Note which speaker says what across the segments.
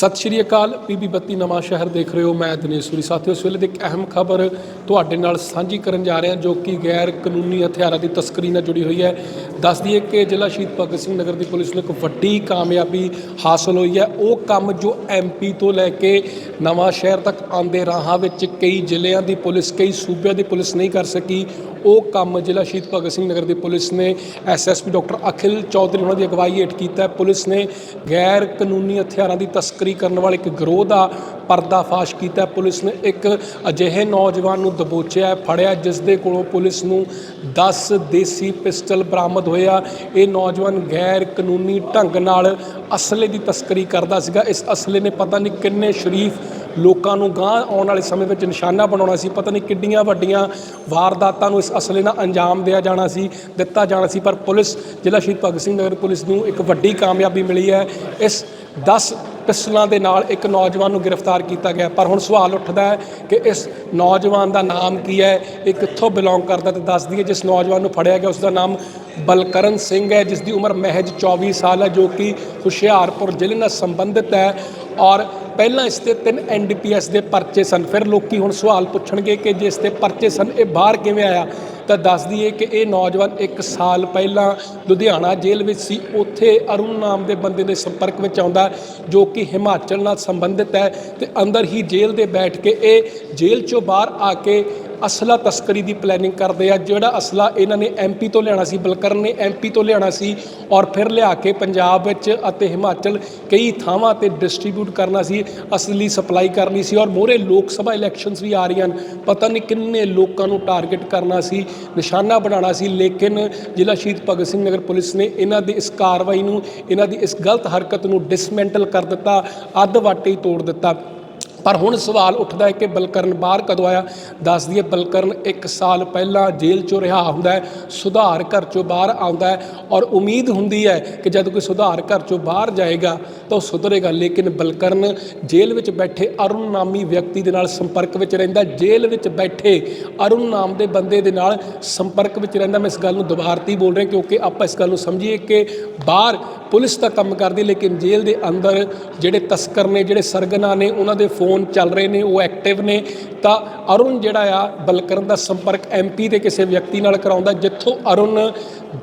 Speaker 1: ਸਤਿ ਸ਼੍ਰੀ ਅਕਾਲ ਪੀਬੀ ਬੱਤੀ ਨਵਾਂ ਸ਼ਹਿਰ ਦੇਖ ਰਹੇ ਹੋ ਮੈਂ ਦਿਨੇਸ਼ ਸੂਰੀ। ਸਾਥੀਓ, ਇਸ ਵੇਲੇ ਦੀ ਇੱਕ ਅਹਿਮ ਖਬਰ ਤੁਹਾਡੇ ਨਾਲ ਸਾਂਝੀ ਕਰਨ ਜਾ ਰਹੇ ਹਾਂ ਜੋ ਕਿ ਗੈਰ ਕਾਨੂੰਨੀ ਹਥਿਆਰਾਂ ਦੀ ਤਸਕਰੀ ਨਾਲ ਜੁੜੀ ਹੋਈ ਹੈ। ਦੱਸ ਦਈਏ ਕਿ ਜ਼ਿਲ੍ਹਾ ਸ਼ਹੀਦ ਭਗਤ ਸਿੰਘ ਨਗਰ ਦੀ ਪੁਲਿਸ ਨੂੰ ਇੱਕ ਵੱਡੀ ਕਾਮਯਾਬੀ ਹਾਸਲ ਹੋਈ ਹੈ। ਉਹ ਕੰਮ ਜੋ ਐਮਪੀ ਤੋਂ ਲੈ ਕੇ ਨਵਾਂ ਸ਼ਹਿਰ ਤੱਕ ਆਉਂਦੇ ਰਾਹਾਂ ਵਿੱਚ ਕਈ ਜ਼ਿਲ੍ਹਿਆਂ ਦੀ ਪੁਲਿਸ, ਕਈ ਸੂਬਿਆਂ ਦੀ ਪੁਲਿਸ ਨਹੀਂ ਕਰ ਸਕੀ, ਉਹ ਕੰਮ ਜ਼ਿਲ੍ਹਾ ਸ਼ਹੀਦ ਭਗਤ ਸਿੰਘ ਨਗਰ ਦੀ ਪੁਲਿਸ ਨੇ ਐਸਐਸਪੀ ਡਾਕਟਰ ਅਖਿਲ ਚੌਧਰੀ ਉਹਨਾਂ ਦੀ ਅਗਵਾਈ ਹੇਠ ਕੀਤਾ ਪੁਲਿਸ ਨੇ ਗੈਰ ਕਾਨੂੰਨੀ ਹਥਿਆਰਾਂ ਦੀ ਤਸਕਰੀ ਕਰਨ ਵਾਲੇ ਇੱਕ ਗਰੋਹ ਦਾ ਪਰਦਾਫਾਸ਼ ਕੀਤਾ। ਪੁਲਿਸ ਨੇ ਇੱਕ ਅਜਿਹੇ ਨੌਜਵਾਨ ਨੂੰ ਦਬੋਚਿਆ, ਫੜਿਆ, ਜਿਸ ਦੇ ਕੋਲੋਂ ਪੁਲਿਸ ਨੂੰ 10 ਦੇਸੀ ਪਿਸਟਲ ਬਰਾਮਦ ਹੋਇਆ। ਇਹ ਨੌਜਵਾਨ ਗੈਰ ਕਾਨੂੰਨੀ ਢੰਗ ਨਾਲ ਅਸਲੇ ਦੀ ਤਸਕਰੀ ਕਰਦਾ ਸੀਗਾ। ਇਸ ਅਸਲੇ ਨੇ ਪਤਾ ਨਹੀਂ ਕਿੰਨੇ ਸ਼ਰੀਫ ਲੋਕਾਂ ਨੂੰ ਗਾਂ ਆਉਣ ਵਾਲੇ ਸਮੇਂ ਵਿੱਚ ਨਿਸ਼ਾਨਾ ਬਣਾਉਣਾ ਸੀ। ਪਤਾ ਨਹੀਂ ਕਿੱਡੀਆਂ ਵੱਡੀਆਂ ਵਾਰਦਾਤਾਂ ਨੂੰ ਇਸ ਅਸਲੇ ਨਾਲ ਅੰਜਾਮ ਦਿਆ ਜਾਣਾ ਸੀ, ਦਿੱਤਾ ਜਾਣਾ ਸੀ। ਪਰ ਪੁਲਿਸ, ਜ਼ਿਲ੍ਹਾ ਸ਼ਹੀਦ ਭਗਤ ਸਿੰਘ ਨਗਰ ਪੁਲਿਸ ਨੂੰ ਇੱਕ ਵੱਡੀ ਕਾਮਯਾਬੀ ਮਿਲੀ ਹੈ। ਇਸ 10 ਪਿਸਟਲਾਂ ਦੇ ਨਾਲ ਇੱਕ ਨੌਜਵਾਨ ਨੂੰ ਗ੍ਰਿਫਤਾਰ ਕੀਤਾ ਗਿਆ। ਪਰ ਹੁਣ ਸਵਾਲ ਉੱਠਦਾ ਹੈ ਕਿ ਇਸ ਨੌਜਵਾਨ ਦਾ ਨਾਮ ਕੀ ਹੈ, ਇਹ ਕਿੱਥੋਂ ਬਿਲੋਂਗ ਕਰਦਾ ਤੇ ਦੱਸਦੀ ਹੈ ਜਿਸ ਨੌਜਵਾਨ ਨੂੰ ਫੜਿਆ ਗਿਆ ਉਸ ਦਾ ਨਾਮ ਬਲਕਰਨ ਸਿੰਘ ਹੈ ਜਿਸ ਦੀ ਉਮਰ ਮਹਿਜ 24 ਸਾਲ ਹੈ, ਜੋ ਕਿ ਹੁਸ਼ਿਆਰਪੁਰ ਜ਼ਿਲ੍ਹੇ ਨਾਲ ਸੰਬੰਧਿਤ ਹੈ ਔਰ ਪਹਿਲਾਂ ਇਸ ਤੇ ਤਿੰਨ ਐਨਡੀਪੀਐਸ ਦੇ ਪਰਚੇ ਸਨ, ਫਿਰ ਲੋਕੀ ਹੁਣ ਸਵਾਲ ਪੁੱਛਣਗੇ ਕਿ ਜੇ ਇਸ ਤੇ ਪਰਚੇ ਸਨ, ਇਹ ਬਾਹਰ ਕਿਵੇਂ ਆਇਆ? ਤਾਂ ਦੱਸ ਦਈਏ ਕਿ ਇਹ ਨੌਜਵਾਨ 1 ਸਾਲ ਪਹਿਲਾਂ ਲੁਧਿਆਣਾ ਜੇਲ੍ਹ ਵਿੱਚ ਸੀ, ਉੱਥੇ ਅਰੁਣ ਨਾਮ ਦੇ ਬੰਦੇ ਦੇ ਸੰਪਰਕ ਵਿੱਚ ਆਉਂਦਾ, ਜੋ ਕਿ ਹਿਮਾਚਲ ਨਾਲ ਸੰਬੰਧਿਤ ਹੈ ਤੇ ਅੰਦਰ ਹੀ ਜੇਲ੍ਹ ਦੇ ਬੈਠ ਕੇ ਇਹ ਜੇਲ੍ਹ ਚੋਂ ਬਾਹਰ ਆ ਕੇ ਅਸਲਾ ਤਸਕਰੀ ਦੀ ਪਲੈਨਿੰਗ ਕਰਦੇ ਆ, ਜਿਹੜਾ ਅਸਲਾ ਇਹਨਾਂ ਨੇ ਐਮਪੀ ਤੋਂ ਲਿਆਣਾ ਸੀ, ਬਲਕਰਨ ਨੇ ਐਮਪੀ ਤੋਂ ਲਿਆਣਾ ਸੀ ਔਰ ਫਿਰ ਲਿਆ ਕੇ ਪੰਜਾਬ ਵਿੱਚ ਅਤੇ ਹਿਮਾਚਲ ਕਈ ਥਾਵਾਂ ਤੇ ਡਿਸਟ੍ਰੀਬਿਊਟ ਕਰਨਾ ਸੀ, ਅਸਲੀ ਸਪਲਾਈ ਕਰਨੀ ਸੀ ਔਰ ਮੋਰੇ ਲੋਕ ਸਭਾ ਇਲੈਕਸ਼ਨਸ ਵੀ ਆ ਰਹੀਆਂ ਹਨ। ਪਤਾ ਨਹੀਂ ਕਿੰਨੇ ਲੋਕਾਂ ਨੂੰ ਟਾਰਗੇਟ ਕਰਨਾ ਸੀ, ਨਿਸ਼ਾਨਾ ਬਣਾਉਣਾ ਸੀ, ਲੇਕਿਨ ਜ਼ਿਲ੍ਹਾ ਸ਼ਹੀਦ ਭਗਤ ਸਿੰਘ ਨਗਰ ਪੁਲਿਸ ਨੇ ਇਹਨਾਂ ਦੀ ਇਸ ਕਾਰਵਾਈ ਨੂੰ, ਇਹਨਾਂ ਦੀ ਇਸ ਗਲਤ ਹਰਕਤ ਨੂੰ ਡਿਸਮੈਂਟਲ ਕਰ ਦਿੱਤਾ, ਅੱਧ ਵਾਟੇ ਹੀ ਤੋੜ ਦਿੱਤਾ। ਪਰ ਹੁਣ ਸਵਾਲ ਉੱਠਦਾ ਹੈ ਕਿ ਬਲਕਰਨ ਬਾਹਰ ਕਦੋਂ ਆਇਆ? ਦੱਸ ਦਈਏ ਬਲਕਰਨ 1 ਸਾਲ ਪਹਿਲਾਂ ਜੇਲ੍ਹ ਚੋਂ ਰਿਹਾ ਹੁੰਦਾ ਹੈ, ਸੁਧਾਰ ਘਰ ਚੋਂ ਬਾਹਰ ਆਉਂਦਾ ਹੈ ਔਰ ਉਮੀਦ ਹੁੰਦੀ ਹੈ ਕਿ ਜਦ ਕੋਈ ਸੁਧਾਰ ਘਰ ਚੋਂ ਬਾਹਰ ਜਾਏਗਾ ਤਾਂ ਉਹ ਸੁਧਰੇਗਾ। ਲੇਕਿਨ ਬਲਕਰਨ ਜੇਲ੍ਹ ਵਿੱਚ ਬੈਠੇ ਅਰੁਣ ਨਾਮੀ ਵਿਅਕਤੀ ਦੇ ਨਾਲ ਸੰਪਰਕ ਵਿੱਚ ਰਹਿੰਦਾ ਜੇਲ੍ਹ ਵਿੱਚ ਬੈਠੇ ਅਰੁਣ ਨਾਮ ਦੇ ਬੰਦੇ ਦੇ ਨਾਲ ਸੰਪਰਕ ਵਿੱਚ ਰਹਿੰਦਾ। ਮੈਂ ਇਸ ਗੱਲ ਨੂੰ ਦੁਬਾਰਤੀ ਬੋਲ ਰਿਹਾ ਕਿਉਂਕਿ ਆਪਾਂ ਇਸ ਗੱਲ ਨੂੰ ਸਮਝੀਏ ਕਿ ਬਾਹਰ ਪੁਲਿਸ ਦਾ ਕੰਮ ਕਰਦੀ ਲੇਕਿਨ ਜੇਲ੍ਹ ਦੇ ਅੰਦਰ ਜਿਹੜੇ ਤਸਕਰ ਨੇ, ਜਿਹੜੇ ਸਰਗਨਾ ਨੇ, ਉਹਨਾਂ ਦੇ ਫੋਨ ਫੋਨ ਚੱਲ ਰਹੇ ਨੇ, ਉਹ ਐਕਟਿਵ ਨੇ। ਤਾਂ ਅਰੁਣ ਜਿਹੜਾ ਆ, ਬਲਕਰਨ ਦਾ ਸੰਪਰਕ ਐਮਪੀ ਦੇ ਕਿਸੇ ਵਿਅਕਤੀ ਨਾਲ ਕਰਾਉਂਦਾ, ਜਿੱਥੋਂ ਅਰੁਣ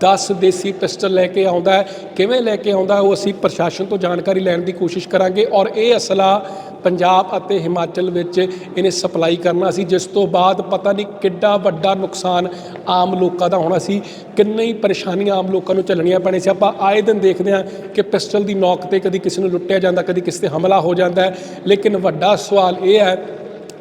Speaker 1: 10 ਦੇਸੀ ਪਿਸਟਲ ਲੈ ਕੇ ਆਉਂਦਾ ਕਿਵੇਂ ਲੈ ਕੇ ਆਉਂਦਾ, ਉਹ ਅਸੀਂ ਪ੍ਰਸ਼ਾਸਨ ਤੋਂ ਜਾਣਕਾਰੀ ਲੈਣ ਦੀ ਕੋਸ਼ਿਸ਼ ਕਰਾਂਗੇ। ਔਰ ਇਹ ਅਸਲਾ ਪੰਜਾਬ ਅਤੇ ਹਿਮਾਚਲ ਵਿੱਚ ਇਹਨੇ ਸਪਲਾਈ ਕਰਨਾ ਸੀ, ਜਿਸ ਤੋਂ ਬਾਅਦ ਪਤਾ ਨਹੀਂ ਕਿੱਡਾ ਵੱਡਾ ਨੁਕਸਾਨ ਆਮ ਲੋਕਾਂ ਦਾ ਹੋਣਾ ਸੀ। ਕਿੰਨੇ ਹੀ ਪਰੇਸ਼ਾਨੀਆਂ ਆਮ ਲੋਕਾਂ ਨੂੰ ਝੱਲਣੀਆਂ ਪੈਣੀਆਂ ਸੀ। ਆਪਾਂ ਆਏ ਦਿਨ ਦੇਖਦੇ ਹਾਂ ਕਿ ਪਿਸਟਲ ਦੀ ਨੌਕ ਤੇ ਕਦੀ ਕਿਸੇ ਨੂੰ ਲੁੱਟਿਆ ਜਾਂਦਾ, ਕਦੀ ਕਿਸੇ ਤੇ ਹਮਲਾ ਹੋ ਜਾਂਦਾ ਲੇਕਿਨ ਵੱਡਾ ਸਵਾਲ ਇਹ ਹੈ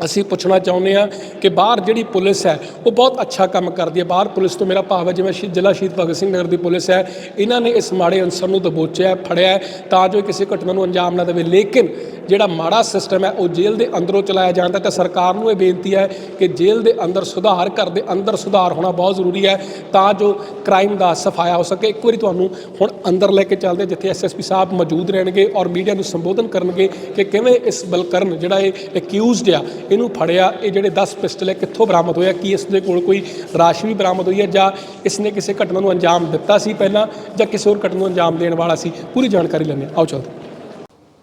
Speaker 1: ਅਸੀਂ ਪੁੱਛਣਾ ਚਾਹੁੰਦੇ ਹਾਂ ਕਿ ਬਾਹਰ ਜਿਹੜੀ ਪੁਲਿਸ ਹੈ ਉਹ ਬਹੁਤ ਅੱਛਾ ਕੰਮ ਕਰਦੀ ਹੈ। ਬਾਹਰ ਪੁਲਿਸ ਤੋਂ ਮੇਰਾ ਭਾਵ ਹੈ ਜਿਵੇਂ ਸ਼ਹੀਦ ਜ਼ਿਲ੍ਹਾ ਸ਼ਹੀਦ ਭਗਤ ਸਿੰਘ ਨਗਰ ਦੀ ਪੁਲਿਸ ਹੈ ਇਹਨਾਂ ਨੇ ਇਸ ਮਾੜੇ ਅਨਸਰ ਨੂੰ ਦਬੋਚਿਆ ਫੜਿਆ ਤਾਂ ਜੋ ਇਹ ਕਿਸੇ ਘਟਨਾ ਨੂੰ ਅੰਜਾਮ ਨਾ ਦੇਵੇ। ਲੇਕਿਨ ਜਿਹੜਾ ਮਾੜਾ ਸਿਸਟਮ ਹੈ ਉਹ ਜੇਲ੍ਹ ਦੇ ਅੰਦਰੋਂ ਚਲਾਇਆ ਜਾਂਦਾ ਤਾਂ ਸਰਕਾਰ ਨੂੰ ਇਹ ਬੇਨਤੀ ਹੈ ਕਿ ਜੇਲ੍ਹ ਦੇ ਅੰਦਰ ਸੁਧਾਰ ਘਰ ਦੇ ਅੰਦਰ ਸੁਧਾਰ ਹੋਣਾ ਬਹੁਤ ਜ਼ਰੂਰੀ ਹੈ ਤਾਂ ਜੋ ਕ੍ਰਾਈਮ ਦਾ ਸਫਾਇਆ ਹੋ ਸਕੇ। ਇੱਕ ਵਾਰੀ ਤੁਹਾਨੂੰ ਹੁਣ ਅੰਦਰ ਲੈ ਕੇ ਚੱਲਦੇ ਹਾਂ, ਜਿੱਥੇ ਐਸਐਸਪੀ ਸਾਹਿਬ ਮੌਜੂਦ ਰਹਿਣਗੇ ਔਰ ਮੀਡੀਆ ਨੂੰ ਸੰਬੋਧਨ ਕਰਨਗੇ ਕਿ ਕਿਵੇਂ ਇਸ ਬਲਕਰਨ ਜਿਹੜਾ ਇਹ ਅਕਿਊਜ਼ਡ ਆ ਇਹਨੂੰ ਫੜਿਆ, ਇਹ ਜਿਹੜੇ 10 ਪਿਸਟਲ ਹੈ, ਕਿੱਥੋਂ ਬਰਾਮਦ ਹੋਇਆ, ਕੀ ਇਸ ਦੇ ਕੋਲ ਕੋਈ ਰਾਸ਼ੀ ਵੀ ਬਰਾਮਦ ਹੋਈ ਹੈ, ਜਾਂ ਇਸ ਨੇ ਕਿਸੇ ਘਟਨਾ ਨੂੰ ਅੰਜਾਮ ਦਿੱਤਾ ਸੀ ਪਹਿਲਾਂ, ਜਾਂ ਕਿਸੇ ਹੋਰ ਘਟਨਾ ਨੂੰ ਅੰਜਾਮ ਦੇਣ ਵਾਲਾ ਸੀ? ਪੂਰੀ ਜਾਣਕਾਰੀ ਲੈਂਦੇ ਹਾਂ। ਆਓ, ਚੱਲਦੇ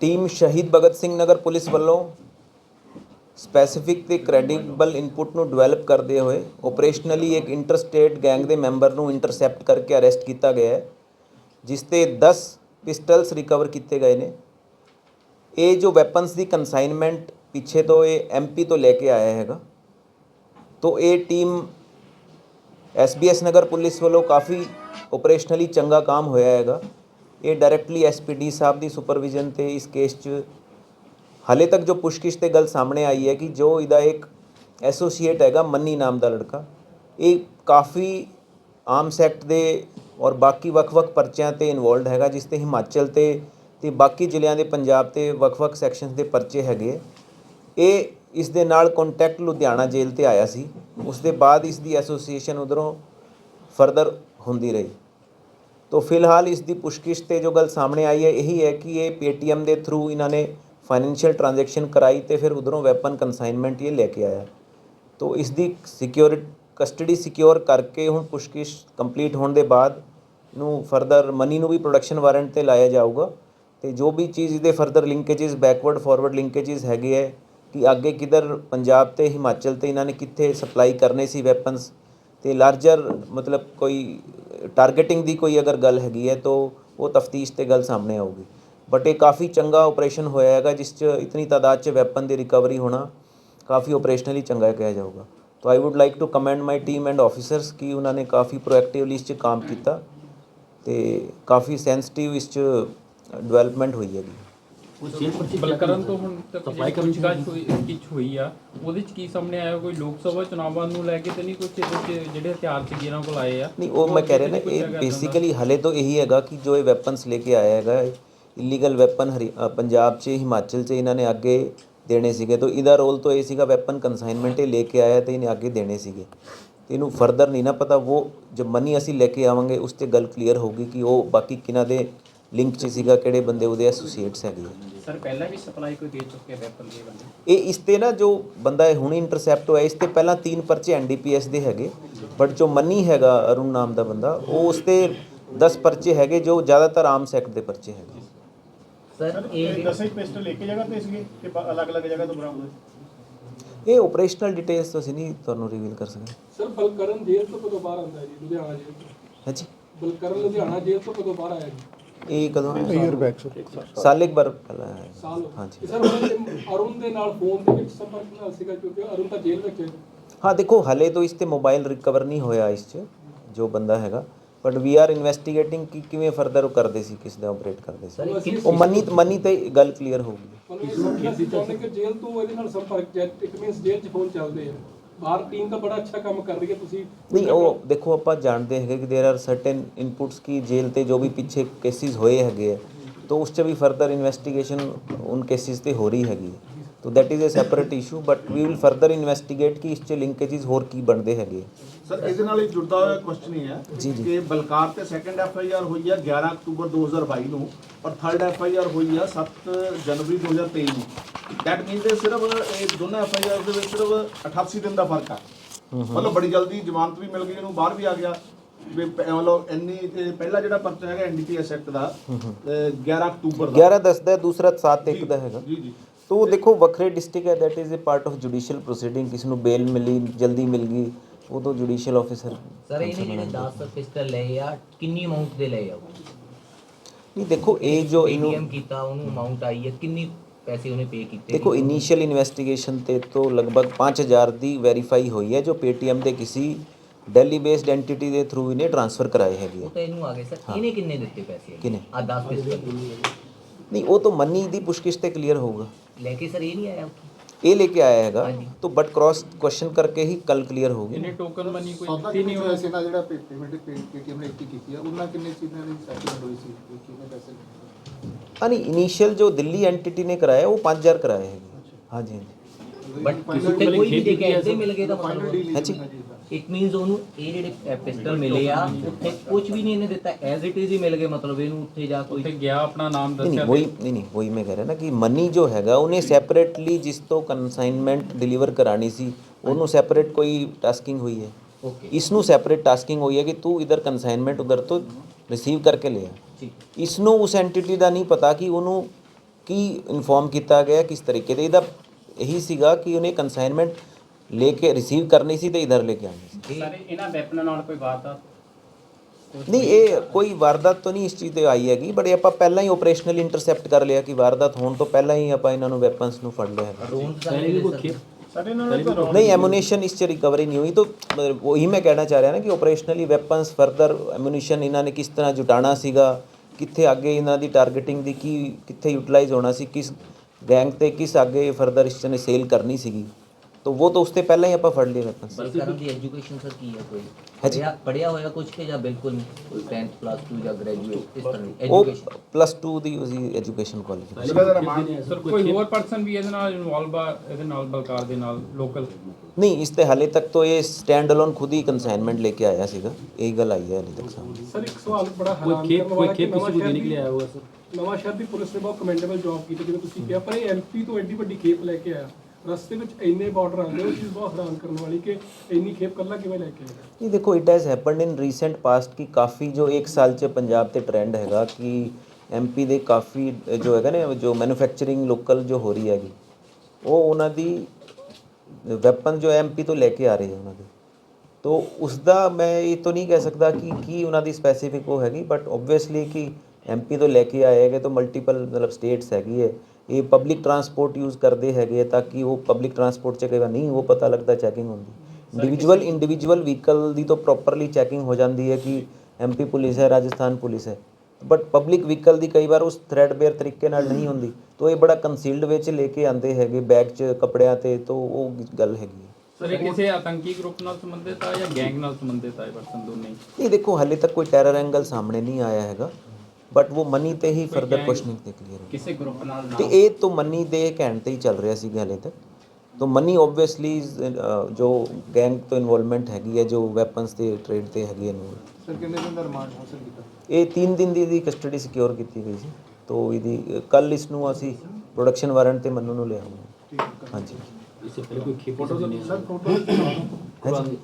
Speaker 2: ਟੀਮ ਸ਼ਹੀਦ ਭਗਤ ਸਿੰਘ ਨਗਰ ਪੁਲਿਸ ਵੱਲੋਂ ਸਪੈਸੀਫਿਕ ਤੇ ਕ੍ਰੈਡੀਬਲ ਇਨਪੁਟ ਨੂੰ ਡਿਵੈਲਪ ਕਰਦੇ ਹੋਏ ਆਪਰੇਸ਼ਨਲੀ ਇੱਕ ਇੰਟਰਸਟੇਟ ਗੈਂਗ ਦੇ ਮੈਂਬਰ ਨੂੰ ਇੰਟਰਸੈਪਟ ਕਰਕੇ ਅਰੈਸਟ ਕੀਤਾ ਗਿਆ ਹੈ, ਜਿਸ ਤੇ 10 ਪਿਸਟਲਸ ਰਿਕਵਰ ਕੀਤੇ ਗਏ ਨੇ। ਇਹ ਜੋ ਵੈਪਨਸ ਦੀ ਕਨਸਾਈਨਮੈਂਟ ਪਿੱਛੇ ਤੋਂ ਇਹ ਐਮਪੀ ਤੋਂ ਲੈ ਕੇ ਆਇਆ ਹੈਗਾ ਤੋਂ ਇਹ ਟੀਮ ਐਸਬੀਐਸ ਨਗਰ ਪੁਲਿਸ ਵੱਲੋਂ ਕਾਫੀ ਆਪਰੇਸ਼ਨਲੀ ਚੰਗਾ ਕੰਮ ਹੋਇਆ ਹੈਗਾ ਇਹ ਡਾਇਰੈਕਟਲੀ ਐਸਪੀਡੀ ਸਾਹਿਬ ਦੀ ਸੁਪਰਵਿਜ਼ਨ ਤੇ ਇਸ ਕੇਸ 'ਚ ਹਾਲੇ ਤੱਕ ਜੋ ਪੁੱਛਗਿੱਛ ਤੇ ਗੱਲ ਸਾਹਮਣੇ ਆਈ ਹੈ ਕਿ ਜੋ ਇਹਦਾ ਇੱਕ ਐਸੋਸੀਏਟ ਹੈਗਾ ਮੰਨੀ ਨਾਮ ਦਾ ਲੜਕਾ ਇਹ ਕਾਫੀ ਆਮ ਸੈਕਟ ਦੇ ਔਰ ਬਾਕੀ ਵੱਖ-ਵੱਖ ਪਰਚਿਆਂ ਤੇ ਇਨਵੋਲਡ ਹੈਗਾ ਜਿਸ ਤੇ ਹਿਮਾਚਲ ਤੇ ਤੇ ਬਾਕੀ ਜ਼ਿਲ੍ਹਿਆਂ ਦੇ ਪੰਜਾਬ ਤੇ ਵੱਖ-ਵੱਖ ਸੈਕਸ਼ਨਸ ਦੇ ਪਰਚੇ ਹੈਗੇ ਇਹ ਇਸ ਦੇ ਨਾਲ ਕੰਟੈਕਟ ਲੁਧਿਆਣਾ ਜੇਲ੍ਹ ਤੇ ਆਇਆ ਸੀ। ਉਸ ਦੇ ਬਾਅਦ ਇਸ ਦੀ ਐਸੋਸੀਏਸ਼ਨ ਉਧਰੋਂ ਫਰਦਰ ਹੁੰਦੀ ਰਹੀ। ਤੋਂ ਫਿਲਹਾਲ ਇਸ ਦੀ ਪੁਸ਼ਕਿਸ਼ ਤੇ ਜੋ ਗੱਲ ਸਾਹਮਣੇ ਆਈ ਹੈ, ਇਹੀ ਹੈ ਕਿ ਇਹ ਪੇਟੀਐਮ ਦੇ ਥਰੂ ਇਹਨਾਂ ਨੇ ਫਾਈਨੈਂਸ਼ੀਅਲ ਟ੍ਰਾਂਜੈਕਸ਼ਨ ਕਰਾਈ ਤੇ ਫਿਰ ਉਧਰੋਂ ਵੈਪਨ ਕੰਸਾਈਨਮੈਂਟ ਇਹ ਲੈ ਕੇ ਆਇਆ। ਤੋਂ ਇਸ ਦੀ ਸਿਕਿਉਰਿਟੀ ਕਸਟਡੀ ਸਿਕਿਉਰ ਕਰਕੇ ਹੁਣ ਪੁਸ਼ਕਿਸ਼ ਕੰਪਲੀਟ ਹੋਣ ਦੇ ਬਾਅਦ ਨੂੰ ਫਰਦਰ ਮਨੀ ਨੂੰ ਵੀ ਪ੍ਰੋਡਕਸ਼ਨ ਵਾਰੰਟ ਤੇ ਲਾਇਆ ਜਾਊਗਾ। ਤੇ ਜੋ ਵੀ ਚੀਜ਼ ਦੇ further linkages backward forward linkages ਹੈਗੇ ਹੈ ਕਿ ਅੱਗੇ ਕਿਧਰ ਪੰਜਾਬ ਤੇ ਹਿਮਾਚਲ ਤੇ ਇਹਨਾਂ ਨੇ ਕਿੱਥੇ ਸਪਲਾਈ ਕਰਨੇ ਸੀ ਵੈਪਨਸ ਤੇ ਲਾਰਜਰ ਮਤਲਬ ਕੋਈ ਟਾਰਗੇਟਿੰਗ ਦੀ ਕੋਈ ਅਗਰ ਗੱਲ ਹੈਗੀ ਹੈ ਤਾਂ ਉਹ ਤਫਤੀਸ਼ ਤੇ ਗੱਲ ਸਾਹਮਣੇ ਆਊਗੀ। ਬਟ ਇਹ ਕਾਫੀ ਚੰਗਾ ਆਪਰੇਸ਼ਨ ਹੋਇਆ ਹੈਗਾ, ਜਿਸ 'ਚ ਇਤਨੀ ਤਾਦਾਦ 'ਚ ਵੈਪਨ ਦੀ ਰਿਕਵਰੀ ਹੋਣਾ ਕਾਫੀ ਆਪਰੇਸ਼ਨਲੀ ਚੰਗਾ ਕਿਹਾ ਜਾਊਗਾ। ਤਾਂ I would like to commend my team and officers ਕਿ ਉਹਨਾਂ ਨੇ ਕਾਫੀ ਪ੍ਰੋਐਕਟਿਵਲੀ ਇਸ 'ਚ ਕੰਮ ਕੀਤਾ ਤੇ ਕਾਫੀ ਸੈਂਸਿਟਿਵ ਇਸ 'ਚ ਡਿਵੈਲਪਮੈਂਟ ਹੋਈ ਹੈਗੀ।
Speaker 3: ਬਲਕਰਨ ਤੋਂ ਹੁਣ ਤੱਕ ਜਿਹੜੀ ਪੁੱਛਗਛ ਹੋਈ ਕਿਛ ਹੋਈ ਆ ਉਹਦੇ ਚ ਕੀ ਸਾਹਮਣੇ ਆਇਆ? ਕੋਈ ਲੋਕ ਸਭਾ ਚੁਣਾਵਾਂ ਨੂੰ ਲੈ ਕੇ ਤੇ ਨਹੀਂ ਕੁਝ ਜਿਹੜੇ ਹਥਿਆਰ ਸੀ ਇਹਨਾਂ ਕੋਲ ਆਏ ਆ?
Speaker 2: ਨਹੀਂ ਉਹ ਮੈਂ ਕਹਿ ਰਿਹਾ ਨਾ ਇਹ ਬੇਸਿਕਲੀ ਹਲੇ ਤੋਂ ਇਹੀ ਹੈਗਾ ਕਿ ਜੋ ਇਹ ਵੈਪਨਸ ਲੈ ਕੇ ਆਇਆ ਹੈਗਾ ਇਲੀਗਲ ਵੈਪਨ ਪੰਜਾਬ 'ਚ ਹਿਮਾਚਲ 'ਚ ਇਹਨਾਂ ਨੇ ਅੱਗੇ ਦੇਣੇ ਸੀਗੇ। ਤਾਂ ਇਹਦਾ ਰੋਲ ਤਾਂ ਇਹ ਸੀਗਾ ਵੈਪਨ ਕਨਸਾਈਨਮੈਂਟ ਇਹ ਲੈ ਕੇ ਆਇਆ ਤੇ ਇਹਨੇ ਅੱਗੇ ਦੇਣੇ ਸੀਗੇ। ਤੇ ਇਹਨੂੰ ਫਰਦਰ ਨਹੀਂ ਨਾ ਪਤਾ ਉਹ ਜਦ ਮਨੀ ਅਸੀਂ ਲੈ ਕੇ ਆਵਾਂਗੇ ਉਸ ਤੇ ਗੱਲ ਕਲੀਅਰ ਹੋਊਗੀ ਕਿ ਉਹ ਬਾਕੀ ਕਿਹਨਾਂ ਦੇ ਲਿੰਕ 'ਚ ਸੀਗਾ ਕਿਹੜੇ ਬੰਦੇ ਉਹਦੇ ਐਸੋਸੀਏਟਸ ਹੈਗੇ ਆ।
Speaker 4: ਸਰ ਪਹਿਲਾਂ ਵੀ ਸਪਲਾਈ ਕੋਈ ਦੇ ਚੁੱਕੇ ਵੈਪਨ ਦੇ ਬੰਦੇ?
Speaker 2: ਇਹ ਇਸ ਤੇ ਨਾ ਜੋ ਬੰਦਾ ਇਹ ਹੁਣੇ ਇੰਟਰਸੈਪਟ ਹੋਇਆ ਇਸ ਤੇ ਪਹਿਲਾਂ ਤਿੰਨ ਪਰਚੇ ਐਨਡੀਪੀਐਸ ਦੇ ਹੈਗੇ ਬਟ ਜੋ ਮੰਨੀ ਹੈਗਾ ਅਰੁਣ ਨਾਮ ਦਾ ਬੰਦਾ ਉਹ ਉਸ ਤੇ 10 ਪਰਚੇ ਹੈਗੇ ਜੋ ਜ਼ਿਆਦਾਤਰ ਆਰਮਸ ਐਕਟ ਦੇ ਪਰਚੇ ਹੈਗੇ।
Speaker 5: ਸਰ ਇਹ ਦਸੇ ਪਿਸਟਲ ਇੱਕ ਜਗ੍ਹਾ ਤੇ ਸੀਗੇ ਕਿ ਅਲੱਗ-ਅਲੱਗ ਜਗ੍ਹਾ ਤੋਂ ਬਰਾਮਦ ਹੋਏ?
Speaker 2: ਇਹ ਆਪਰੇਸ਼ਨਲ ਡਿਟੇਲਸ ਤਾਂ ਅਸੀਂ ਨਹੀਂ ਤੁਹਾਨੂੰ ਰਿਵੀਲ ਕਰ ਸਕਦੇ।
Speaker 1: ਸਰ ਬਲਕਰਨ ਜੇਲ੍ਹ ਤੋਂ ਕਦੋਂ ਬਾਹਰ ਆਉਂਦਾ ਜੀ? ਲੁਧਿਆਣਾ ਜੇਲ੍ਹ ਤੋਂ।
Speaker 2: ਹਾਂਜੀ
Speaker 1: ਬਲਕਰਨ ਲੁਧਿਆਣਾ ਜੇਲ੍ਹ ਤੋਂ ਕਦੋਂ ਬਾਹਰ ਆਇਆ ਜੀ?
Speaker 2: ਇਹ ਕਦੋਂ ਈਅਰ ਬੈਕ ਸਾਲ। ਇੱਕ ਬਾਰ ਪਹਿਲਾਂ ਆਇਆ।
Speaker 1: ਸਾਲ।
Speaker 2: ਹਾਂਜੀ।
Speaker 1: ਸਰ ਉਹਨਾਂ ਦੇ ਅਰੁਣ ਦੇ ਨਾਲ ਫੋਨ ਦੇ ਵਿੱਚ ਸੰਪਰਕ ਨਾਲ ਸੀਗਾ ਕਿਉਂਕਿ ਅਰੁਣ ਤਾਂ ਜੇਲ੍ਹ ਵਿੱਚ ਹੈ।
Speaker 2: ਹਾਂ ਦੇਖੋ ਹਲੇ ਤੋਂ ਇਸ ਤੇ ਮੋਬਾਈਲ ਰਿਕਵਰ ਨਹੀਂ ਹੋਇਆ ਇਸ 'ਚ ਜੋ ਬੰਦਾ ਹੈਗਾ। ਬਟ ਵੀ ਆਰ ਇਨਵੈਸਟੀਗੇਟਿੰਗ ਕਿ ਕਿਵੇਂ ਫਰਦਰ ਉਹ ਕਰਦੇ ਸੀ ਕਿਸ ਦਾ ਆਪਰੇਟ ਕਰਦੇ ਸੀ। ਉਹ ਮੰਨੀ ਮਨੀ ਤੇ ਗੱਲ ਕਲੀਅਰ ਹੋਊਗੀ
Speaker 1: ਉਹਨੂੰ ਇਹ ਅਸੀਂ ਚਾਹੁੰਦੇ ਕਿ ਜੇਲ੍ਹ ਤੋਂ ਇਹਦੇ ਨਾਲ ਸੰਪਰਕ ਜੈ ਇਟ ਮੀਨਸ ਜੇਲ੍ਹ 'ਚ ਫੋਨ ਚੱਲਦੇ ਆ। ਬਾਹਰ ਟੀਮ ਤਾਂ ਬੜਾ ਅੱਛਾ ਕੰਮ ਕਰ ਰਹੀ ਹੈ, ਤੁਸੀਂ
Speaker 2: ਨਹੀਂ, ਉਹ ਦੇਖੋ, ਆਪਾਂ ਜਾਣਦੇ ਹੈਗੇ ਕਿ देयर आर ਸਰਟਨ ਇਨਪੁਟਸ ਕੀ ਜੇਲ੍ਹ ਤੇ ਜੋ ਵੀ ਪਿੱਛੇ ਕੇਸਿਸ ਹੋਏ ਹੈਗੇ ਤੋ ਉਸ 'ਚ ਵੀ ਫਰਦਰ ਇਨਵੈਸਟੀਗੇਸ਼ਨ ਉਨ ਕੇਸਿਸ ਤੇ ਹੋ ਰਹੀ ਹੈਗੀ ਤੋ that is a separate issue but we will further investigate ਕਿ ਇਸ 'ਚ ਲਿੰਕੇजेस ਹੋਰ ਕੀ ਬਣਦੇ ਹੈਗੇ
Speaker 5: ਸਰ ਇਹਦੇ ਨਾਲ ਹੀ ਜੁੜਦਾ ਹੋਇਆ ਕੁਐਸਚਨ ਹੈ
Speaker 2: ਜੀ।
Speaker 5: ਕਿ ਬਲਕਾਰ ਤੇ ਸੈਕੰਡ ਐਫ ਆਈ ਆਰ ਹੋਈ ਹੈ 11 ਅਕਤੂਬਰ 2022 ਨੂੰ ਔਰ ਥਰਡ ਐਫ ਆਈ ਆਰ ਹੋਈ ਹੈ 7 ਜਨਵਰੀ 2023 ਨੂੰ। ਦੈਟ ਮੀਨਸ ਇਹ ਸਿਰਫ ਇਹ ਦੋਨਾਂ ਐਫ ਆਈ ਆਰ ਦੇ ਵਿੱਚ ਸਿਰਫ 88 ਦਿਨ ਦਾ ਫ਼ਰਕ ਹੈ ਮਤਲਬ ਬੜੀ ਜਲਦੀ ਜ਼ਮਾਨਤ ਵੀ ਮਿਲ ਗਈ ਇਹਨੂੰ ਬਾਹਰ ਵੀ ਆ ਗਿਆ। ਵੀ ਮਤਲਬ ਇੰਨੀ ਪਹਿਲਾ ਜਿਹੜਾ ਪਰਚਾ ਹੈਗਾ ਐਨਡੀਪੀਐਸ ਐਕਟ ਦਾ ਅਹ 11 ਅਕਤੂਬਰ ਦਾ।
Speaker 2: 11 10 ਦਾ ਦੂਸਰਾ 7 1 ਦਾ ਹੈਗਾ।
Speaker 5: ਜੀ ਜੀ।
Speaker 2: ਤੋ ਦੇਖੋ ਵੱਖਰੇ ਡਿਸਟ੍ਰਿਕਟ ਹੈ that is a part of judicial proceeding ਕਿਸ ਨੂੰ ਬੇਲ ਮਿਲੀ ਜਲਦੀ ਮਿਲ ਗਈ। ਉਹ ਤੋਂ ਜੁਡੀਸ਼ੀਅਲ ਆਫੀਸਰ
Speaker 6: ਸਰ ਇਹਨੇ ਜਿਹੜੇ 10 ਪਿਸਟਲ ਲਏ ਆ? ਕਿੰਨੀ ਅਮਾਉਂਟ ਦੇ ਲਏ ਆ
Speaker 2: ਨਹੀਂ ਦੇਖੋ ਇਹ ਜੋ ਇਹਨੂੰ
Speaker 6: ਪੇਟੀਐਮ ਕੀਤਾ ਉਹਨੂੰ ਅਮਾਉਂਟ ਆਈ ਹੈ ਕਿੰਨੀ ਪੈਸੇ ਉਹਨੇ ਪੇ ਕੀਤੇ?
Speaker 2: ਦੇਖੋ ਇਨੀਸ਼ੀਅਲ ਇਨਵੈਸਟੀਗੇਸ਼ਨ ਤੇ ਤੋਂ ਲਗਭਗ 5000 ਦੀ ਵੈਰੀਫਾਈ ਹੋਈ ਹੈ ਜੋ Paytm ਦੇ ਕਿਸੇ ਦਿੱਲੀ ਬੇਸਡ ਐਂਟੀਟੀ ਦੇ ਥਰੂ ਇਹਨੇ ਟ੍ਰਾਂਸਫਰ ਕਰਾਏ ਹੈਗੇ
Speaker 6: ਉਹ
Speaker 2: ਹੈ।
Speaker 6: ਤਾਂ ਇਹਨੂੰ ਆ ਗਏ। ਸਰ ਇਹਨੇ ਕਿੰਨੇ ਦਿੱਤੇ ਪੈਸੇ
Speaker 2: ਕਿਹਨੇ?
Speaker 6: ਆ 10 ਪਿਸਟਲ
Speaker 2: ਨਹੀਂ ਉਹ ਤਾਂ ਮੰਨੀ ਦੀ ਪੁੱਛਗਿੱਛ ਤੇ ਕਲੀਅਰ ਹੋਊਗਾ।
Speaker 6: ਲੈ ਕੇ ਸਰ ਇਹ ਨਹੀਂ ਆਇਆ ਉੱਥੋਂ?
Speaker 2: ਇਹ ਲੈ ਕੇ ਆਇਆ ਹੈਗਾ
Speaker 6: ਹਾਂਜੀ।
Speaker 2: ਤਾਂ ਬਟ ਕ੍ਰਾਸ ਕੁਐਸਚਨ ਕਰਕੇ ਹੀ ਕੱਲ ਕਲੀਅਰ ਹੋਊਗੀ
Speaker 3: ਇਹਨੇ ਟੋਕਨ ਮਨੀ ਕੋਈ
Speaker 7: ਸੌਦਾ
Speaker 3: ਦਿੱਤੀ ਨਹੀਂ
Speaker 7: ਕਿੰਨੇ
Speaker 3: ਹੋਇਆ
Speaker 7: ਪੈਸੇ ਨਾਲ ਜਿਹੜਾ ਪੇਮੈਂਟ ਪੇਟੀਐਮ ਨੇ ਇੱਕੀ ਕੀਤੀ ਆ ਉਹਨਾਂ ਕਿੰਨੇ ਚੀਜ਼ਾਂ ਦੀ ਸੈਟਲਮੈਂਟ ਹੋਈ ਸੀ ਤੇ ਕਿੰਨੇ ਪੈਸੇ
Speaker 2: ਹਾਂ ਨਹੀਂ ਇਨੀਸ਼ੀਅਲ ਜੋ ਦਿੱਲੀ ਐਂਟੀਟੀ ਨੇ ਕਰਾਇਆ ਉਹ 5000 ਕਰਾਏ ਹੈਗੇ ਹਾਂਜੀ ਹਾਂਜੀ
Speaker 6: ਬਟ ਉੱਥੇ ਕੋਈ ਵੀ ਦੇ ਕੇ ਐਸੇ ਮਿਲ ਗਏ ਤਾਂ
Speaker 7: ਫਾਈਨਲ
Speaker 6: ਮਤਲਬ
Speaker 7: ਡੀਲ
Speaker 2: ਹਾਂਜੀ
Speaker 6: ਇਟ ਮੀਨਸ ਉਹਨੂੰ ਇਹ ਜਿਹੜੇ ਪਿਸਟਲ ਮਿਲੇ ਆ ਉੱਥੇ ਕੁਝ ਵੀ ਨਹੀਂ ਇਹਨੇ ਦਿੱਤਾ ਐਜ਼ ਇਟ ਇਜ਼ ਹੀ ਮਿਲ ਗਏ ਮਤਲਬ ਇਹਨੂੰ ਉੱਥੇ ਜਾ ਕੋਈ
Speaker 3: ਉੱਥੇ ਗਿਆ ਆਪਣਾ ਨਾਮ ਦੱਸਿਆ
Speaker 2: ਵਹੀ ਨਹੀਂ ਨਹੀਂ ਵਹੀ ਮੈਂ ਕਹਿ ਰਿਹਾ ਨਾ ਕਿ ਮਨੀ ਜੋ ਹੈਗਾ ਉਹਨੇ ਸੈਪਰੇਟਲੀ ਜਿਸ ਤੋਂ ਕਨਸਾਈਨਮੈਂਟ ਡਿਲੀਵਰ ਕਰਾਣੀ ਸੀ ਉਹਨੂੰ ਸੈਪਰੇਟ ਕੋਈ ਟਾਸਕਿੰਗ ਹੋਈ ਹੈ।
Speaker 6: ਓਕੇ
Speaker 2: ਇਸ ਨੂੰ ਸੈਪਰੇਟ ਟਾਸਕਿੰਗ ਹੋਈ ਹੈ ਕਿ ਤੂੰ ਇਧਰ ਕਨਸਾਈਨਮੈਂਟ ਉਧਰ ਤੋਂ ਰਿਸੀਵ ਕਰਕੇ ਲਿਆ।
Speaker 6: ਠੀਕ
Speaker 2: ਇਸ ਨੂੰ ਉਸ ਐਂਟੀਟੀ ਦਾ ਨਹੀਂ ਪਤਾ ਕਿ ਉਹਨੂੰ ਕੀ ਇਨਫੋਰਮ ਕੀਤਾ ਗਿਆ ਕਿਸ ਤਰੀਕੇ ਤੇ ਇਹਦਾ ਇਹੀ ਸੀਗਾ ਕਿ ਉਹਨੇ ਕਨਸਾਈਨਮੈਂਟ ਲੈ ਕੇ ਰਿਸੀਵ ਕਰਨੀ ਸੀ ਤੇ ਇਧਰ ਲੈ ਕੇ ਆਉਣੀ ਸੀ।
Speaker 4: ਸਰ ਇਹਨਾਂ ਵੈਪਨਾਂ ਨਾਲ ਕੋਈ ਵਾਰਦਾਤ
Speaker 2: ਨਹੀਂ ਇਹ ਕੋਈ ਵਾਰਦਾਤ ਤਾਂ ਨਹੀਂ ਇਸ ਚੀਜ਼ ਤੇ ਆਈ ਹੈਗੀ ਬਟ ਇਹ ਆਪਾਂ ਪਹਿਲਾਂ ਹੀ ਆਪਰੇਸ਼ਨਲ ਇੰਟਰਸੈਪਟ ਕਰ ਲਿਆ ਕਿ ਵਾਰਦਾਤ ਹੋਣ ਤੋਂ ਪਹਿਲਾਂ ਹੀ ਆਪਾਂ ਇਹਨਾਂ ਨੂੰ ਵੈਪਨਸ ਨੂੰ ਫੜ ਲਿਆ ਹੈਗਾ। ਨਹੀਂ ਐਮੂਨੇਸ਼ਨ ਇਸ ਚ ਰਿਕਵਰੀ ਨਹੀਂ ਹੋਈ ਤਾਂ ਮਤਲਬ ਉਹੀ ਮੈਂ ਕਹਿਣਾ ਚਾਹ ਰਿਹਾ ਨਾ ਕਿ ਆਪਰੇਸ਼ਨਲੀ ਵੈਪਨਸ ਫਰਦਰ ਐਮੂਨੇਸ਼ਨ ਇਹਨਾਂ ਨੇ ਕਿਸ ਤਰ੍ਹਾਂ ਜੁਟਾਣਾ ਸੀਗਾ ਕਿੱਥੇ ਅੱਗੇ ਇਹਨਾਂ ਦੀ ਟਾਰਗੇਟਿੰਗ ਦੀ ਕੀ ਕਿੱਥੇ ਯੂਟਿਲਾਈਜ਼ ਹੋਣਾ ਸੀ ਕਿਸ ਗੈਂਗ ਤੇ ਕਿਸ ਅੱਗੇ ਫਰਦਰ ਇਸ ਨੇ ਸੇਲ ਕਰਨੀ ਸੀਗੀ। ਤਾਂ ਉਹ ਤਾਂ ਉਸ ਤੋਂ ਪਹਿਲਾਂ ਹੀ ਆਪਾਂ ਫੜ ਲਏ ਵੈਪਨਸ
Speaker 6: ਬਲਕਰਨ ਦੀ ਐਜੂਕੇਸ਼ਨ ਸਰ ਕੀ ਹੈ ਕੋਈ ਪੜਿਆ ਪੜਿਆ ਹੋਇਆ ਕੁਝ ਕੇ ਜਾਂ ਬਿਲਕੁਲ ਨਹੀਂ? ਕੋਈ 10th ਪਲੱਸ 2 ਜਾਂ ਗ੍ਰੈਜੂਏਟ ਇਸ ਤਰ੍ਹਾਂ ਦੀ
Speaker 2: ਉਹ
Speaker 6: ਐਜੂਕੇਸ਼ਨ
Speaker 2: ਪਲੱਸ 2 ਦੀ ਉਸਦੀ ਐਜੂਕੇਸ਼ਨ ਕੁਆਲੀਫਿਕੇਸ਼ਨ
Speaker 5: ਦਾ
Speaker 3: ਸਰ ਕੋਈ ਹੋਰ ਪਰਸਨ ਵੀ ਇਹਦੇ ਨਾਲ ਇਨਵੋਲਵ ਆ ਇਹਦੇ ਨਾਲ ਬਲਕਾਰ ਦੇ ਨਾਲ ਲੋਕਲ
Speaker 2: ਨਹੀਂ ਇਸ ਤੇ ਹਾਲੇ ਤੱਕ ਤਾਂ ਇਹ ਸਟੈਂਡ ਅਲੋਨ ਖੁਦ ਹੀ ਕਨਸਾਈਨਮੈਂਟ ਲੈ ਕੇ ਆਇਆ ਸੀਗਾ ਇਹ ਗੱਲ ਆਈ ਹੈ ਹਾਲੇ ਤੱਕ ਸਾਹਮਣੇ
Speaker 1: ਸਰ ਇੱਕ ਸਵਾਲ ਬੜਾ ਹੈਰਾਨ ਕਰਨ ਵਾਲਾ ਕਿ ਨਵਾਂ ਸ਼ਹਿਰ ਨਿਕਲਿਆ ਹੋਇਆ ਸਰ ਨਵਾਂ ਸ਼ਹਿਰ ਦੀ ਪੁਲਿਸ ਨੇ ਬਹੁਤ ਕਮੈਂਡੇਬਲ ਜੌਬ ਕੀਤੀ ਜਿਵੇਂ ਤੁਸੀਂ ਕਿਹਾ ਪਰ ਇਹ ਐਮਪੀ ਤੋਂ ਐਡੀ ਵੱਡੀ ਖੇਪ ਲੈ ਕੇ ਆਇਆ ਰਸਤੇ ਵਿੱਚ ਇੰਨੇ ਬਾਰਡਰ ਆਉਂਦੇ ਉਹ ਚੀਜ਼ ਬਹੁਤ ਹੈਰਾਨ ਕਰਨ ਵਾਲੀ ਕਿ ਇੰਨੀ ਖੇਪ ਕੱਲਾ ਕਿਵੇਂ ਲੈ ਕੇ ਆਇਆ
Speaker 2: ਇਹ ਦੇਖੋ it has happened in recent past ਕਿ ਕਾਫੀ ਜੋ ਇੱਕ ਸਾਲ ਚ ਪੰਜਾਬ ਤੇ ਟ੍ਰੈਂਡ ਹੈਗਾ ਕਿ ਐਮਪੀ ਦੇ ਕਾਫੀ ਜੋ ਹੈਗਾ ਨਾ, ਜੋ ਮੈਨੂਫੈਕਚਰਿੰਗ ਲੋਕਲ ਜੋ ਹੋ ਰਹੀ ਹੈਗੀ, ਉਹ ਉਹਨਾਂ ਦੀ ਵੈਪਨ ਜੋ ਐਮਪੀ ਤੋਂ ਲੈ ਕੇ ਆ ਰਹੇ ਉਹਨਾਂ ਦੇ। ਤੋ ਉਸ ਦਾ ਮੈਂ ਇਹ ਤਾਂ ਨਹੀਂ ਕਹਿ ਸਕਦਾ ਕਿ ਕੀ ਉਹਨਾਂ ਦੀ ਸਪੈਸੀਫਿਕ ਉਹ ਹੈਗੀ ਬਟ ਆਬਵੀਅਸਲੀ ਕਿ ਐਮਪੀ ਤੋਂ ਲੈ ਕੇ ਆਏ ਹੈਗੇ ਤਾਂ ਮਲਟੀਪਲ ਮਤਲਬ ਸਟੇਟਸ ਹੈਗੀ ਹੈ। ਇਹ ਪਬਲਿਕ ਟਰਾਂਸਪੋਰਟ ਯੂਜ਼ ਕਰਦੇ ਹੈਗੇ ਹੈ ਤਾਂ ਕਿ ਉਹ ਪਬਲਿਕ ਟਰਾਂਸਪੋਰਟ 'ਚ ਕਈ ਵਾਰ ਨਹੀਂ ਉਹ ਪਤਾ ਲੱਗਦਾ ਚੈਕਿੰਗ ਹੁੰਦੀ। ਇੰਡੀਵਿਜੂਅਲ ਇੰਡੀਵਿਜੂਅਲ ਵਹੀਕਲ ਦੀ ਤਾਂ ਪ੍ਰੋਪਰਲੀ ਚੈਕਿੰਗ ਹੋ ਜਾਂਦੀ ਹੈ ਕਿ ਐਮਪੀ ਪੁਲਿਸ ਹੈ ਰਾਜਸਥਾਨ ਪੁਲਿਸ ਹੈ। ਬਟ ਪਬਲਿਕ ਵਹੀਕਲ ਦੀ ਕਈ ਵਾਰ ਉਸ ਥ੍ਰੈਡਬੇਅਰ ਤਰੀਕੇ ਨਾਲ ਨਹੀਂ ਹੁੰਦੀ। ਤਾਂ ਇਹ ਬੜਾ ਕੰਸੀਲਡ ਵਿੱਚ ਲੈ ਕੇ ਆਂਦੇ ਹੈਗੇ ਬੈਗ 'ਚ ਕੱਪੜਿਆਂ ਤੇ ਤਾਂ ਉਹ ਗੱਲ ਹੈਗੀ ਹੈ।
Speaker 3: ਸਰ ਇਹ ਕਿਸੇ ਆਤੰਕੀ ਗਰੁੱਪ ਨਾਲ ਸੰਬੰਧਿਤ ਆ ਜਾਂ ਗੈਂਗ ਨਾਲ ਸੰਬੰਧਿਤ ਆ ਇਹ ਪਰਸਨ ਦੋਨੇ?
Speaker 2: ਨਹੀਂ ਦੇਖੋ ਹਾਲੇ ਤੱਕ ਕੋਈ ਟੈਰਰ ਐਂਗਲ ਸਾਹਮਣੇ ਨਹੀਂ ਆਇਆ ਹੈਗਾ। ਬਟ ਉਹ ਮਨੀ ਤੇ ਹੀ ਫਰਦਰ ਕੁਐਸਚਨਿੰਗ ਤੇ ਕਲੀਅਰ ਹੋ
Speaker 4: ਕਿਸੇ ਗਰੁੱਪ ਨਾਲ
Speaker 2: ਤੇ ਇਹ ਤੋਂ ਮਨੀ ਦੇ ਕਹਿਣ ਤੇ ਹੀ ਚੱਲ ਰਿਹਾ ਸੀ ਹਾਲੇ ਤੱਕ ਤਾਂ ਮਨੀ ਆਬਵੀਅਸਲੀ ਜੋ ਗੈਂਗ ਤੋਂ ਇਨਵੋਲਵਮੈਂਟ ਹੈਗੀ ਹੈ ਜੋ ਵੈਪਨਸ ਦੇ ਟ੍ਰੇਡ ਤੇ ਹੈਗੀ ਹੈ ਨੂੰ
Speaker 7: ਸਰ ਕਿੰਨੇ ਦਿਨ ਦਾ ਰਿਮਾਂਡ ਹਾਸਲ ਕੀਤਾ
Speaker 2: ਇਹ 3 ਦਿਨ ਦੀ ਦੀ ਕਸਟਡੀ ਸਿਕਿਉਰ ਕੀਤੀ ਗਈ ਸੀ ਤੋਂ ਇਹਦੀ ਕੱਲ ਇਸ ਨੂੰ ਅਸੀਂ ਪ੍ਰੋਡਕਸ਼ਨ ਵਾਰੰਟ ਤੇ ਮੰਨੂ ਨੂੰ ਲਿਆਵਾਂਗੇ ਹਾਂਜੀ
Speaker 7: ਸਰ ਫੋਟੋ
Speaker 2: ਹਾਂਜੀ